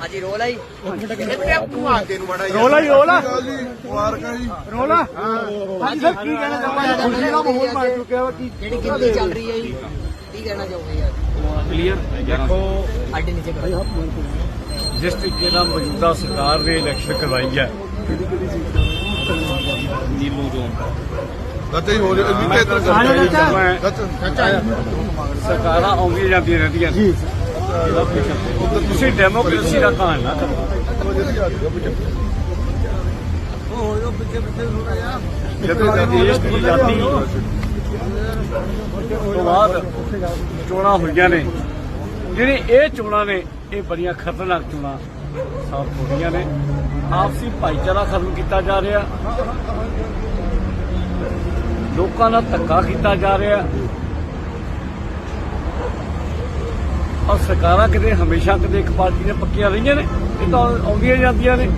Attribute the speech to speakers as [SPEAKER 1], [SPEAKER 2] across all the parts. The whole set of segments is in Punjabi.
[SPEAKER 1] ਹਾਂਜੀ ਰੋਲ ਆਈ
[SPEAKER 2] ਰੋਲਾ ਹੀ ਰੋਲਾ।
[SPEAKER 3] ਮੁਬਾਰਕਾਂ ਜੀ।
[SPEAKER 2] ਰੋਲਾ। ਹਾਂਜੀ ਸਰ ਕੀ ਕਹਿਣਾ ਚਾਹੁੰਦੇ ਖੁਸ਼ੀ ਦਾ ਮਾਹੌਲ ਬਣ ਚੁੱਕਿਆ ਵਾ ਕੀ
[SPEAKER 1] ਜਿਹੜੀ ਗਿਣਤੀ ਚੱਲ ਰਹੀ ਹੈ ਜੀ? ਕੀ ਕਹਿਣਾ ਚਾਹੋਗੇ ਯਾਰ?
[SPEAKER 4] ਕਲੀਅਰ ਦੇਖੋ
[SPEAKER 1] ਅੱਡੇ ਨੀਚੇ ਕਰੋ।
[SPEAKER 4] ਜਿਸ ਤਰੀਕੇ ਨਾਲ ਮੌਜੂਦਾ ਸਰਕਾਰ ਨੇ ਇਲੈਕਸ਼ਨ ਕਰਵਾਈ ਹੈ ਨੀਲੂ ਜ਼ੋਨ
[SPEAKER 3] ਗੱਤੇ ਹੋ ਰਿਹਾ ਵੀ ਤੇ ਇੱਧਰ
[SPEAKER 2] ਆ ਜਾਓ ਚਾਚਾ।
[SPEAKER 4] ਮੈਂ
[SPEAKER 3] ਚਾਚਾ
[SPEAKER 4] ਸਰਕਾਰਾਂ ਆਉਂਦੀਆਂ ਜਾਂਦੀਆਂ ਰਹਿੰਦੀਆਂ ਜੀ ਤੁਸੀਂ ਡੈਮੋਕ੍ਰੇਸੀ ਦਾ ਕਹਾਣ ਨਾ ਕਰੋ। ਜਦੋਂ ਦੇਸ਼ ਦੀ ਆਜ਼ਾਦੀ ਤੋਂ ਬਾਅਦ ਚੋਣਾਂ ਹੋਈਆਂ ਨੇ, ਜਿਹੜੀ ਇਹ ਚੋਣਾਂ ਨੇ, ਇਹ ਬੜੀਆਂ ਖਤਰਨਾਕ ਚੋਣਾਂ ਸਾਬਤ ਹੋ ਰਹੀਆਂ ਨੇ। ਆਪਸੀ ਭਾਈਚਾਰਾ ਖਤਮ ਕੀਤਾ ਜਾ ਰਿਹਾ। ਲੋਕਾਂ ਨਾਲ ਧੱਕਾ ਕੀਤਾ ਜਾ ਰਿਹਾ। ਔਰ ਸਰਕਾਰਾਂ ਕਿਤੇ ਹਮੇਸ਼ਾ ਕਿਤੇ ਇੱਕ ਪਾਰਟੀ ਨੇ ਪੱਕੀਆਂ ਰਹੀਆਂ ਨੇ, ਇਹ ਤਾਂ ਆਉਂਦੀਆਂ ਜਾਂਦੀਆਂ ਨੇ।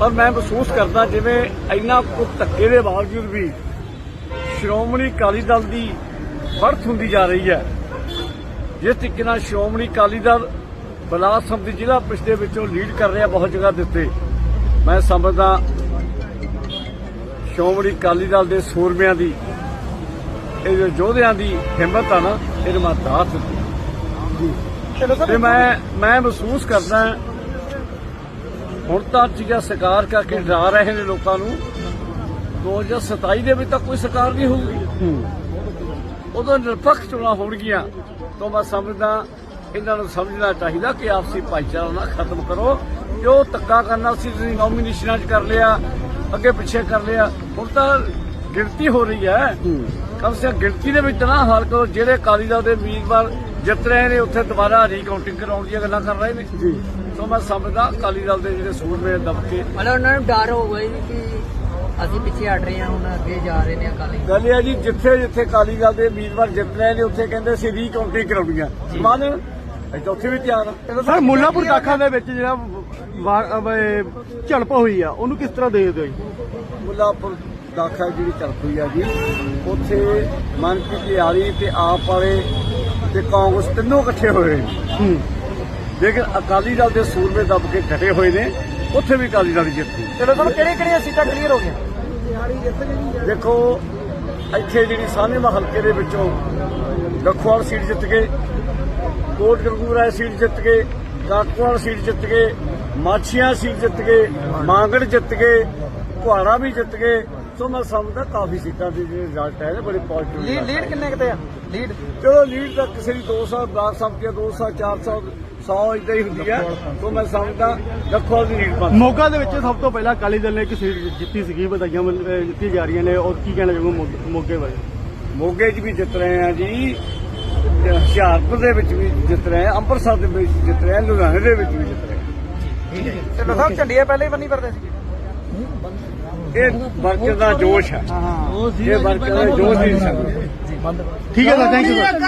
[SPEAKER 4] ਪਰ ਮੈਂ ਮਹਿਸੂਸ ਕਰਦਾ ਜਿਵੇਂ ਇੰਨਾ ਕੁ ਧੱਕੇ ਦੇ ਬਾਵਜੂਦ ਵੀ ਸ਼੍ਰੋਮਣੀ ਅਕਾਲੀ ਦਲ ਦੀ ਵਰਥ ਹੁੰਦੀ ਜਾ ਰਹੀ ਹੈ। ਜਿਸ ਤਰੀਕੇ ਨਾਲ ਸ਼੍ਰੋਮਣੀ ਅਕਾਲੀ ਦਲ ਬਲਾਕ ਦੀ ਜ਼ਿਲ੍ਹਾ ਪਿਛਲੇ ਵਿੱਚੋਂ ਲੀਡ ਕਰ ਰਿਹਾ ਬਹੁਤ ਜਗ੍ਹਾ ਦੇ ਉੱਤੇ। ਮੈਂ ਸਮਝਦਾ ਸ਼੍ਰੋਮਣੀ ਅਕਾਲੀ ਦਲ ਦੇ ਸੂਰਮਿਆਂ ਦੀ ਇਹ ਯੋਧਿਆਂ ਦੀ ਹਿੰਮਤ ਆ ਨਾ, ਇਹਦੇ ਮੈਂ ਦਾਤ ਦਿੱਤੀ ਤੇ ਮੈਂ ਮੈਂ ਮਹਿਸੂਸ ਕਰਦਾ ਹੁਣ ਤਾਂ ਚੀਜ਼ਾਂ ਸਰਕਾਰ ਕਰਕੇ ਡਰਾ ਰਹੇ ਨੇ ਲੋਕਾਂ ਨੂੰ। 2027 ਦੇ ਵਿੱਚ ਤਾਂ ਕੋਈ ਸਰਕਾਰ ਨਹੀਂ ਹੋਊਗੀ। ਉਦੋਂ ਨਿਰਪੱਖ ਚੋਣਾਂ ਹੋਣਗੀਆਂ ਤਾਂ ਮੈਂ ਸਮਝਦਾ ਇਹਨਾਂ ਨੂੰ ਸਮਝਣਾ ਚਾਹੀਦਾ ਕਿ ਆਪਸੀ ਭਾਈਚਾਰਾ ਨਾ ਖਤਮ ਕਰੋ। ਜੋ ਧੱਕਾ ਕਰਨਾ ਸੀ ਤੁਸੀਂ ਨੋਮੀਨੇਸ਼ਨਾਂ 'ਚ ਕਰ ਲਿਆ ਅੱਗੇ ਪਿੱਛੇ ਕਰ ਲਿਆ। ਹੁਣ ਤਾਂ ਗਿਣਤੀ ਹੋ ਰਹੀ ਹੈ। ਕਮ ਸੇ ਗਿਣਤੀ ਦੇ ਵਿੱਚ ਨਾ ਹਾਲ ਕਰੋ ਜਿਹੜੇ ਅਕਾਲੀ ਦਲ ਦੇ ਉਮੀਦਵਾਰ ਜਿੱਤ ਰਹੇ ਨੇ ਉੱਥੇ ਦੁਬਾਰਾ ਰੀਕਾਊਂਟਿੰਗ ਕਰਾਉਣ ਦੀਆਂ ਗੱਲਾਂ ਕਰ ਰਹੇ ਨੇ। ਜੀ। ਤਾਂ ਮੈਂ ਸਮਝਦਾ ਅਕਾਲੀ ਦਲ ਦੇ ਜਿਹੜੇ ਸੂਰਮੇ ਦਬਕੇ
[SPEAKER 1] ਮਤਲਬ ਉਹਨਾਂ ਨੂੰ ਡਰ ਹੋਊਗਾ ਜੀ ਕਿ ਅਸੀਂ ਪਿੱਛੇ ਹਟ ਰਹੇ ਹਾਂ ਹੁਣ ਅੱਗੇ ਜਾ ਰਹੇ ਨੇ ਅਕਾਲੀ।
[SPEAKER 4] ਗੱਲ ਇਹ ਹੈ ਜੀ ਜਿੱਥੇ ਜਿੱਥੇ ਅਕਾਲੀ ਦਲ ਦੇ ਉਮੀਦਵਾਰ ਜਿੱਤ ਰਹੇ ਨੇ ਉੱਥੇ ਕਹਿੰਦੇ ਅਸੀਂ ਰੀਕਾਊਂਟਿੰਗ ਕਰਾਉਣੀਆਂ। ਮੰਨ ਅਸੀਂ ਤਾਂ ਉੱਥੇ ਵੀ ਤਿਆਰ ਆ
[SPEAKER 2] ਸਰ ਮੁੱਲਾਪੁਰ ਦਾਖਾ ਦੇ ਵਿੱਚ ਜਿਹੜਾ ਝੜਪ ਹੋਈ ਆ ਉਹਨੂੰ ਕਿਸ ਤਰ੍ਹਾਂ ਦੇਖਦੇ ਹੋ ਜੀ?
[SPEAKER 4] ਮੁੱਲਾਪੁਰ ਦਾਖਾ ਜਿਹੜੀ ਝੜਪ ਹੋਈ ਆ ਜੀ ਉੱਥੇ ਮਨਪ੍ਰੀਤ ਯਾਰੀ ਤੇ ਆਪ ਵਾਲੇ ਤੇ ਕਾਂਗਰਸ ਤਿੰਨੋਂ ਇਕੱਠੇ ਹੋਏ ਨੇ।
[SPEAKER 2] ਹੂੰ।
[SPEAKER 4] ਲੇਕਿਨ ਅਕਾਲੀ ਦਲ ਦੇ ਸੂਰਮੇ ਦੱਬ ਕੇ ਘਟੇ ਹੋਏ ਨੇ ਉੱਥੇ ਵੀ ਅਕਾਲੀ ਦਲ ਜਿੱਤੀ
[SPEAKER 2] ਚਲੋ ਸਰ ਕਿਹੜੇ ਕਿਹੜੀਆਂ ਸੀਟਾਂ ਕਲੀਅਰ ਹੋ ਗਈਆਂ?
[SPEAKER 4] ਦੇਖੋ ਇੱਥੇ ਜਿਹੜੀ ਸਾਹਨੇਵਾ ਹਲਕੇ ਦੇ ਵਿੱਚੋਂ ਗਖਵਾਲ ਸੀਟ ਜਿੱਤ ਗਏ ਕੋਟ ਗੰਗੂਰਾ ਸੀਟ ਜਿੱਤ ਗਏ ਕਾਕਵਾਲ ਸੀਟ ਜਿੱਤ ਗਏ ਮਾਛੀਆਂ ਸੀਟ ਜਿੱਤ ਗਏ ਮਾਂਗੜ ਜਿੱਤ ਗਏ ਕੁਹਾੜਾ ਵੀ ਜਿੱਤ ਗਏ। ਸੋ ਮੈਂ ਸਮਝਦਾ ਕਾਫੀ ਸੀਟਾਂ ਦੇ ਜਿਹੜੇ ਰਿਜ਼ਲਟ ਹੈ ਬੜੇ ਪੋਜ਼ਿਟਿਵ
[SPEAKER 2] ਲੀਡ ਕਿੰਨੇ ਕਿਤੇ ਆ? ਲੀਡ
[SPEAKER 4] ਚਲੋ ਲੀਡ ਤਾਂ ਕਿਸੇ ਦੀ 200 ਬਲਾਕ ਸੰਮਤੀਆਂ 200 400 100 ਇਦਾਂ ਹੀ ਹੁੰਦੀ ਹੈ। ਸੋ ਮੈਂ ਸਮਝਦਾ ਗਖਵਾਲ ਦੀ ਲੀਡ ਬਣ
[SPEAKER 2] ਮੋਗਾ ਦੇ ਵਿੱਚ ਸਭ ਤੋਂ ਪਹਿਲਾਂ ਅਕਾਲੀ ਦਲ ਨੇ ਇੱਕ ਸੀਟ ਜਿੱਤੀ ਸੀਗੀ ਵਧਾਈਆਂ ਦਿੱਤੀਆਂ ਜਾ ਰਹੀਆਂ ਨੇ। ਔਰ ਕੀ ਕਹਿਣਾ ਚਾਹੋਗੇ ਮੋਗ- ਬਾਰੇ?
[SPEAKER 4] ਮੋਗੇ 'ਚ ਵੀ ਜਿੱਤ ਰਹੇ ਆ ਜੀ। ਤੇ ਹੁਸ਼ਿਆਰਪੁਰ ਦੇ ਵਿੱਚ ਵੀ ਜਿੱਤ ਰਹੇ ਆ ਅੰਮ੍ਰਿਤਸਰ ਦੇ ਵਿੱਚ ਜਿੱਤ ਰਹੇ ਆ ਲੁਧਿਆਣੇ ਦੇ ਵਿੱਚ ਵੀ ਜਿੱਤ ਰਹੇ
[SPEAKER 2] ਚਲੋ ਸਰ ਝੰਡੀਆਂ ਪਹਿਲੇ ਹੀ ਬੰਨੀ ਫਿਰਦੇ ਸੀ
[SPEAKER 4] ਆ। ਇਹ ਵਰਕਰ ਦਾ ਜੋਸ਼ ਹੈ।
[SPEAKER 2] ਹਾਂ
[SPEAKER 4] ਇਹ ਵਰਕਰ ਦਾ ਜੋਸ਼ ਨਹੀਂ ਸਕਦਾ
[SPEAKER 2] ਠੀਕ ਹੈ ਸਰ ਥੈਂਕ ਯੂ ਸਰ